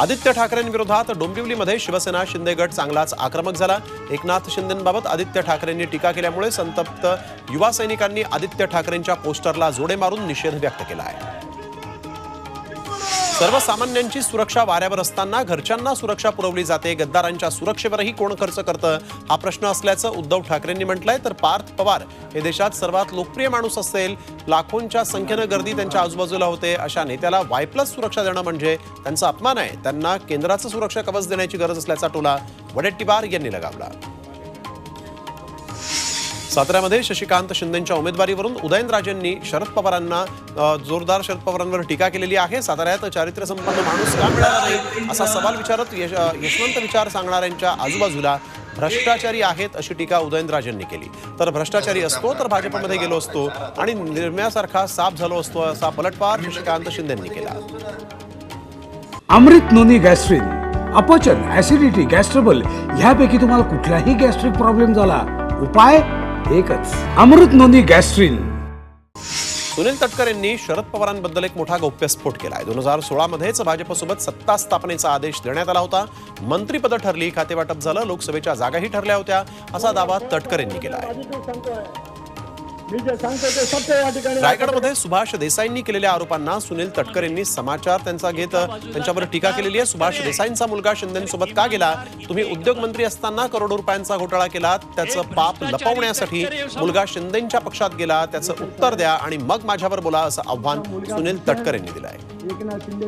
आदित्य ठाकरेंविरोधात डोंबिवलीमध्ये शिवसेना शिंदे गट चांगलाच आक्रमक झाला. एकनाथ शिंदेंबाबत आदित्य ठाकरेंनी टीका केल्यामुळे संतप्त युवा सैनिकांनी आदित्य ठाकरेंच्या पोस्टरला जोडे मारून निषेध व्यक्त केला आहे. सर्वसामान्यांची सुरक्षा वाऱ्यावर असताना घरच्यांना सुरक्षा पुरवली जाते. गद्दारांच्या सुरक्षेवरही कोण खर्च करतं? हा प्रश्न असल्याचं उद्धव ठाकरेंनी म्हटलंय. तर पार्थ पवार हे देशात सर्वात लोकप्रिय माणूस असेल. लाखोंच्या संख्येनं गर्दी त्यांच्या आजूबाजूला होते. अशा नेत्याला वाय प्लस सुरक्षा देणं म्हणजे त्यांचा अपमान आहे. त्यांना केंद्राचं सुरक्षा कवच देण्याची गरज असल्याचा टोला वडेट्टीवार यांनी लगावला. साताऱ्यामध्ये शशिकांत शिंदेच्या उमेदवारीवरून उदयनराजेंनी शरद पवारांना जोरदार शरद पवारांवर टीका केलेली आहे. साताऱ्यात चारित्र्य संपन्न माणूस का मिळाला नाही? असा सवाल विचारत यश यशवंत विचार सांगणाऱ्यांच्या आजूबाजूला भ्रष्टाचारी आहेत अशी टीका उदयनराजेंनी केली. तर भ्रष्टाचारी असतो तर भाजपमध्ये गेलो असतो आणि निर्म्यासारखा साफ झालो असतो असा पलटवार शशिकांत शिंदेंनी केला. अमृत नोनी गॅस्ट्रिन अपचन ऍसिडिटी गॅस्ट्रबल ह्यापैकी तुम्हाला कुठलाही गॅस्ट्रिक प्रॉब्लेम झाला. उपाय? एकच अमृत नोंदी गॅस्ट्रिन. सुनील तटकर यांनी शरद पवारांबद्दल एक मोठा गौप्यस्फोट केला आहे दोन हजार सोळामध्येच भाजपसोबत सत्ता स्थापनेचा आदेश देण्यात आला होता. मंत्रिपदं ठरली खातेवाटप झालं लोकसभेच्या जागाही ठरल्या होत्या असा दावा तटकर यांनी केला आहे मी जे सांगतोय ते सत्य या ठिकाणी. रायगडमध्ये सुभाष देसाईंनी केलेल्या आरोपांना सुनील तटकर यांनी समाचार त्यांचा घेत त्यांच्यावर टीका केलेली आहे. सुभाष देसाईंचा मुलगा शिंदेसोबत का गेला? तुम्ही उद्योग मंत्री असताना करोडो रुपयांचा घोटाळा केला. त्याचं पाप लपवण्यासाठी मुलगा शिंदेच्या पक्षात गेला. त्याचं उत्तर द्या आणि मग माझ्यावर बोला असं आव्हान सुनील तटकर यांनी दिलं आहे. एकनाथ शिंदे